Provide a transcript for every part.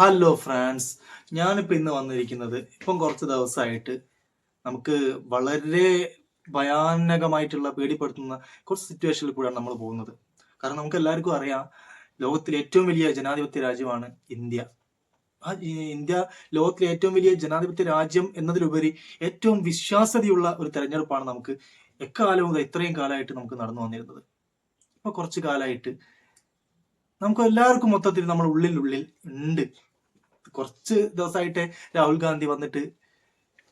Hello France ഞാനിപ്പോൾ ഇന്ന് വന്നിരിക്കുന്നത് ഇപ്പം കുറച്ച് ദിവസമായിട്ട് നമുക്ക് വളരെ ഭയാനകമായിട്ടുള്ള പേടിപ്പെടുത്തുന്ന കുറച്ച് സിറ്റുവേഷനിൽ കൂടെയാണ് നമ്മൾ പോകുന്നത്. കാരണം നമുക്ക് എല്ലാവർക്കും അറിയാം ലോകത്തിലെ ഏറ്റവും വലിയ ജനാധിപത്യ രാജ്യമാണ് ഇന്ത്യ. ആ ഇന്ത്യ ലോകത്തിലെ ഏറ്റവും വലിയ ജനാധിപത്യ രാജ്യം എന്നതിലുപരി ഏറ്റവും വിശ്വാസ്യതയുള്ള ഒരു തെരഞ്ഞെടുപ്പാണ് നമുക്ക് എക്കാലവും ഇത്രയും കാലമായിട്ട് നമുക്ക് നടന്നു വന്നിരുന്നത്. ഇപ്പൊ കുറച്ച് കാലമായിട്ട് നമുക്ക് എല്ലാവർക്കും മൊത്തത്തിൽ നമ്മുടെ ഉള്ളിൽ ഉണ്ട്. കുറച്ച് ദിവസമായിട്ട് രാഹുൽ ഗാന്ധി വന്നിട്ട്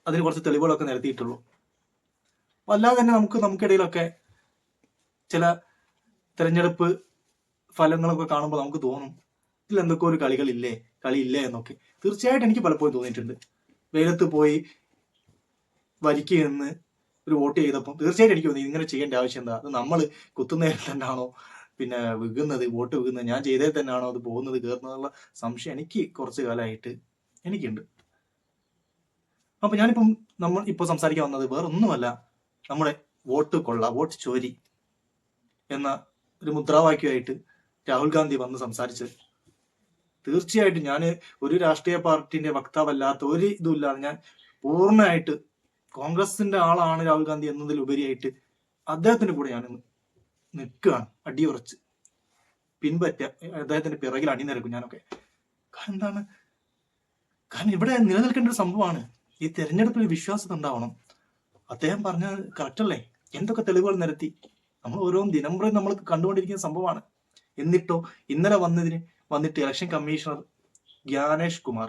അതിന് കുറച്ച് തെളിവുകളൊക്കെ നിരത്തിയിട്ടുള്ളൂ. അല്ലാതെ തന്നെ നമുക്ക് നമുക്കിടയിലൊക്കെ ചില തെരഞ്ഞെടുപ്പ് ഫലങ്ങളൊക്കെ കാണുമ്പോൾ നമുക്ക് തോന്നും ഇതിൽ എന്തൊക്കെ ഒരു കളികളില്ലേ കളിയില്ലേ എന്നൊക്കെ. തീർച്ചയായിട്ടും എനിക്ക് പലപ്പോഴും തോന്നിയിട്ടുണ്ട്. വെയിലത്ത് പോയി വരിക്ക് നിന്ന് ഒരു വോട്ട് ചെയ്തപ്പം തീർച്ചയായിട്ടും എനിക്ക് തോന്നി ഇങ്ങനെ ചെയ്യേണ്ട ആവശ്യം എന്താ? അത് നമ്മൾ തന്നെ തന്നെയാണോ? പിന്നെ വിൽക്കുന്നത് വോട്ട് വിൽക്കുന്നത് ഞാൻ ചെയ്തേ തന്നെയാണോ അത് പോകുന്നത് കയറുന്നതെന്നുള്ള സംശയം എനിക്ക് കുറച്ച് കാലമായിട്ട് എനിക്കുണ്ട്. അപ്പൊ ഞാനിപ്പം നമ്മൾ ഇപ്പോൾ സംസാരിക്കാൻ വന്നത് വേറൊന്നുമല്ല നമ്മുടെ വോട്ട് കൊള്ള വോട്ട് ചോരി എന്ന ഒരു മുദ്രാവാക്യമായിട്ട് രാഹുൽ ഗാന്ധി വന്ന് സംസാരിച്ച്. തീർച്ചയായിട്ടും ഞാൻ ഒരു രാഷ്ട്രീയ പാർട്ടിന്റെ വക്താവല്ലാത്ത ഒരു ഇതുമില്ലാതെ ഞാൻ പൂർണമായിട്ട് കോൺഗ്രസിന്റെ ആളാണ് രാഹുൽ ഗാന്ധി എന്നതിലുപരിയായിട്ട് അദ്ദേഹത്തിന്റെ കൂടെ ഞാൻ നിൽക്കുകയാണ്. അടിയുറച്ച് പിൻപറ്റ അദ്ദേഹത്തിന്റെ പിറകിൽ അണിനിരക്കും ഞാനൊക്കെ. കാരണം എന്താണ്? കാരണം ഇവിടെ നിലനിൽക്കേണ്ട ഒരു സംഭവമാണ്. ഈ തെരഞ്ഞെടുപ്പിൽ വിശ്വാസത ഉണ്ടാവണം. അദ്ദേഹം പറഞ്ഞത് കറക്റ്റ് അല്ലേ? എന്തൊക്കെ തെളിവുകൾ നിരത്തി? നമ്മൾ ഓരോ ദിനംപ്രതി നമ്മൾ കണ്ടുകൊണ്ടിരിക്കുന്ന സംഭവമാണ്. എന്നിട്ടോ ഇന്നലെ വന്നതിന് വന്നിട്ട് ഇലക്ഷൻ കമ്മീഷണർ ജ്ഞാനേഷ് കുമാർ.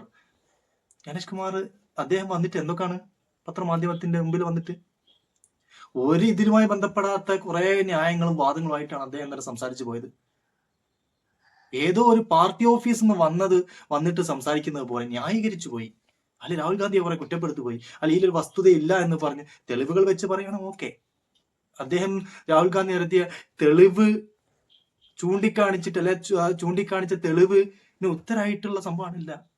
ജ്ഞാനേഷ് കുമാർ അദ്ദേഹം വന്നിട്ട് എന്തൊക്കെയാണ്? പത്രമാധ്യമത്തിന്റെ മുമ്പിൽ വന്നിട്ട് ഒരു ഇതിലുമായി ബന്ധപ്പെടാത്ത കുറെ ന്യായങ്ങളും വാദങ്ങളുമായിട്ടാണ് അദ്ദേഹം ഇന്നലെ സംസാരിച്ചു പോയത്. ഏതോ ഒരു പാർട്ടി ഓഫീസിൽ നിന്ന് വന്നത് വന്നിട്ട് സംസാരിക്കുന്നത് പോലെ ന്യായീകരിച്ചു പോയി. അല്ലെ രാഹുൽ ഗാന്ധിയെ കുറെ കുറ്റപ്പെടുത്തു പോയി. അല്ലെ ഒരു വസ്തുതയില്ല എന്ന് പറഞ്ഞ് തെളിവുകൾ വെച്ച് പറയണം ഓക്കെ. അദ്ദേഹം രാഹുൽ ഗാന്ധി നടത്തിയ തെളിവ് ചൂണ്ടിക്കാണിച്ചിട്ട് അല്ലെ ചൂണ്ടിക്കാണിച്ച തെളിവിന് ഉത്തരായിട്ടുള്ള സംഭവമാണില്ല.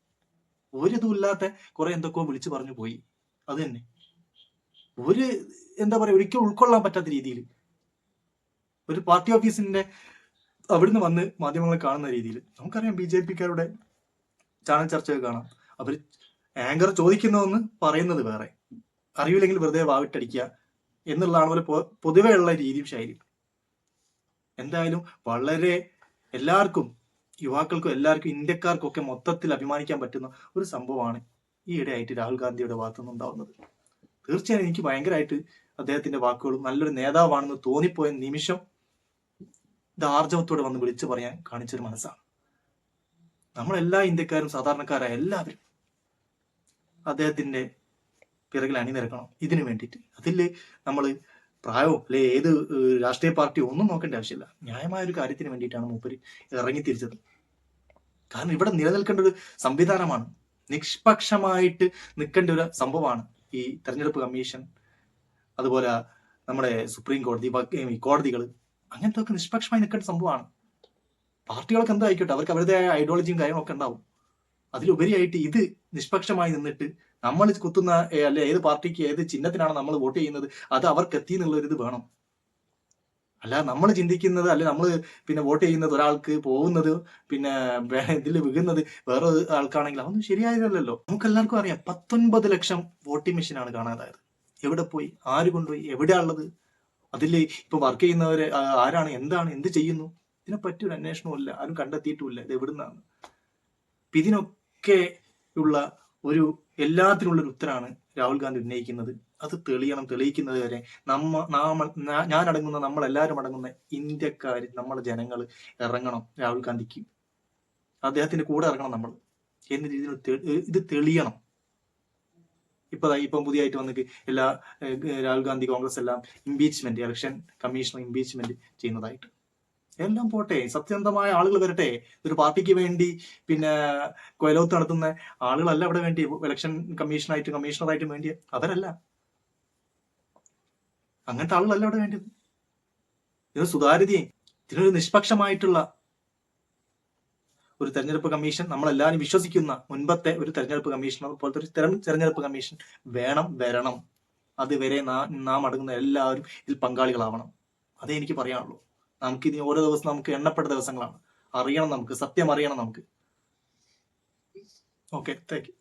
ഒരിതും ഇല്ലാത്ത കുറെ എന്തൊക്കെയോ വിളിച്ചു പറഞ്ഞു പോയി. അത് തന്നെ. ഒരു എന്താ പറയാ ഒരിക്കലും ഉൾക്കൊള്ളാൻ പറ്റാത്ത രീതിയിൽ ഒരു പാർട്ടി ഓഫീസിന്റെ അവിടുന്ന് വന്ന് മാധ്യമങ്ങളെ കാണുന്ന രീതിയിൽ നമുക്കറിയാം ബി ജെ പിക്കാരുടെ ചാനൽ ചർച്ചകൾ കാണാം. അവർ ആങ്കർ ചോദിക്കുന്നതെന്ന് പറയുന്നത് വേറെ. അറിയില്ലെങ്കിൽ വെറുതെ വാവിട്ടടിക്കുക എന്നുള്ളതാണ് പോലെ പൊതുവെ ഉള്ള രീതിയും ശൈലി എന്തായാലും വളരെ എല്ലാവർക്കും യുവാക്കൾക്കും എല്ലാവർക്കും ഇന്ത്യക്കാർക്കും ഒക്കെ മൊത്തത്തിൽ അഭിമാനിക്കാൻ പറ്റുന്ന ഒരു സംഭവമാണ് ഈ ഇടയായിട്ട് രാഹുൽ ഗാന്ധിയുടെ ഭാഗത്തുനിന്ന് ഉണ്ടാവുന്നത് തീർച്ചയായും എനിക്ക് ഭയങ്കരമായിട്ട് അദ്ദേഹത്തിന്റെ വാക്കുകളും നല്ലൊരു നേതാവാണെന്ന് തോന്നിപ്പോയ നിമിഷം ഇത് ആർജവത്തോടെ വന്ന് വിളിച്ചു പറയാൻ കാണിച്ചൊരു മനസ്സാണ്. നമ്മളെല്ലാ ഇന്ത്യക്കാരും സാധാരണക്കാരായ എല്ലാവരും അദ്ദേഹത്തിന്റെ പിറകിൽ അണിനിരക്കണം. ഇതിനു വേണ്ടിയിട്ട്. അതിൽ നമ്മൾ പ്രായമോ അല്ലെ ഏത് രാഷ്ട്രീയ പാർട്ടിയോ ഒന്നും നോക്കേണ്ട ആവശ്യമില്ല. ന്യായമായ ഒരു കാര്യത്തിന് വേണ്ടിയിട്ടാണ് മൂപ്പര് ഇറങ്ങി തിരിച്ചത്. കാരണം ഇവിടെ നിലനിൽക്കേണ്ട ഒരു സംവിധാനമാണ് നിഷ്പക്ഷമായിട്ട് നിൽക്കേണ്ട ഒരു സംഭവമാണ് ഈ തെരഞ്ഞെടുപ്പ് കമ്മീഷൻ അതുപോലെ നമ്മുടെ സുപ്രീം കോടതി കോടതികൾ അങ്ങനത്തെ ഒക്കെ നിഷ്പക്ഷമായി നിൽക്കേണ്ട സംഭവമാണ്. പാർട്ടികളൊക്കെ എന്തായിക്കോട്ടെ അവർക്ക് അവരുടേതായ ഐഡിയോളജിയും കാര്യങ്ങളൊക്കെ ഉണ്ടാവും. അതിലുപരിയായിട്ട് ഇത് നിഷ്പക്ഷമായി നിന്നിട്ട് നമ്മൾ കുത്തുന്ന അല്ലെ ഏത് പാർട്ടിക്ക് ഏത് ചിഹ്നത്തിനാണ് നമ്മൾ വോട്ട് ചെയ്യുന്നത് അത് അവർക്ക് എത്തി എന്നുള്ള ഒരു ഇത് വേണം. അല്ല നമ്മൾ ചിന്തിക്കുന്നത് അല്ലെ നമ്മൾ പിന്നെ വോട്ട് ചെയ്യുന്നത് ഒരാൾക്ക് പോകുന്നത് പിന്നെ ഇതിൽ വികുന്നത് വേറെ ആൾക്കാണെങ്കിൽ അതൊന്നും ശരിയായതല്ലോ നമുക്ക് എല്ലാവർക്കും അറിയാം പത്തൊൻപത് ലക്ഷം വോട്ടിംഗ് മെഷീനാണ് കാണാതായത്. എവിടെ പോയി? ആര് കൊണ്ടുപോയി? എവിടെയാ ഉള്ളത് അതിൽ ഇപ്പൊ വർക്ക് ചെയ്യുന്നവര് ആരാണ് എന്താണ് എന്ത് ചെയ്യുന്നു? ഇതിനെപ്പറ്റി ഒരു അന്വേഷണവും ഇല്ല ആരും കണ്ടെത്തിയിട്ടുമില്ല ഇത് എവിടുന്നാണ്? ഇതിനൊക്കെ ഉള്ള ഒരു എല്ലാത്തിനുള്ള ഒരു ഉത്തരാണ് രാഹുൽ ഗാന്ധി ഉന്നയിക്കുന്നത്. അത് തെളിയണം തെളിയിക്കുന്നത് വരെ നമ്മ നാമ ഞാൻ അടങ്ങുന്ന നമ്മൾ എല്ലാവരും അടങ്ങുന്ന ഇന്ത്യക്കാർ നമ്മളെ ജനങ്ങൾ ഇറങ്ങണം രാഹുൽ ഗാന്ധിക്ക്. അദ്ദേഹത്തിന്റെ കൂടെ ഇറങ്ങണം നമ്മൾ എന്ന രീതിയിൽ ഇത് തെളിയണം. ഇപ്പൊ ഇപ്പം പുതിയതായിട്ട് വന്നിട്ട് എല്ലാ രാഹുൽ ഗാന്ധി കോൺഗ്രസ് എല്ലാം ഇംപീച്ച്മെന്റ് ഇലക്ഷൻ കമ്മീഷണർ ഇംപീച്ച്മെന്റ് ചെയ്യുന്നതായിട്ട്. എല്ലാം പോട്ടെ സത്യസന്ധമായ ആളുകൾ വരട്ടെ. ഒരു പാർട്ടിക്ക് വേണ്ടി പിന്നെ കൊയലോത്ത് നടത്തുന്ന ആളുകളല്ല അവിടെ വേണ്ടി ഇലക്ഷൻ കമ്മീഷനായിട്ട് കമ്മീഷണറായിട്ട് വേണ്ടി. അവരല്ല അങ്ങനത്തെ ആളുകളല്ല അവിടെ വേണ്ടത്? ഇതിന് സുതാര്യതയും ഇതിനൊരു നിഷ്പക്ഷമായിട്ടുള്ള ഒരു തെരഞ്ഞെടുപ്പ് കമ്മീഷൻ നമ്മളെല്ലാവരും വിശ്വസിക്കുന്ന മുൻപത്തെ ഒരു തെരഞ്ഞെടുപ്പ് കമ്മീഷണർ പോലത്തെ ഒരു തെരഞ്ഞെടുപ്പ് കമ്മീഷൻ വേണം വരണം. അതുവരെ നാ- അടങ്ങുന്ന എല്ലാവരും ഇതിൽ പങ്കാളികളാവണം. അതേ എനിക്ക് പറയാനുള്ളൂ. നമുക്ക് ഇനി ഓരോ ദിവസം നമുക്ക് എണ്ണപ്പെട്ട ദിവസങ്ങളാണ്. അറിയണം നമുക്ക് സത്യം അറിയണം നമുക്ക്. Okay thank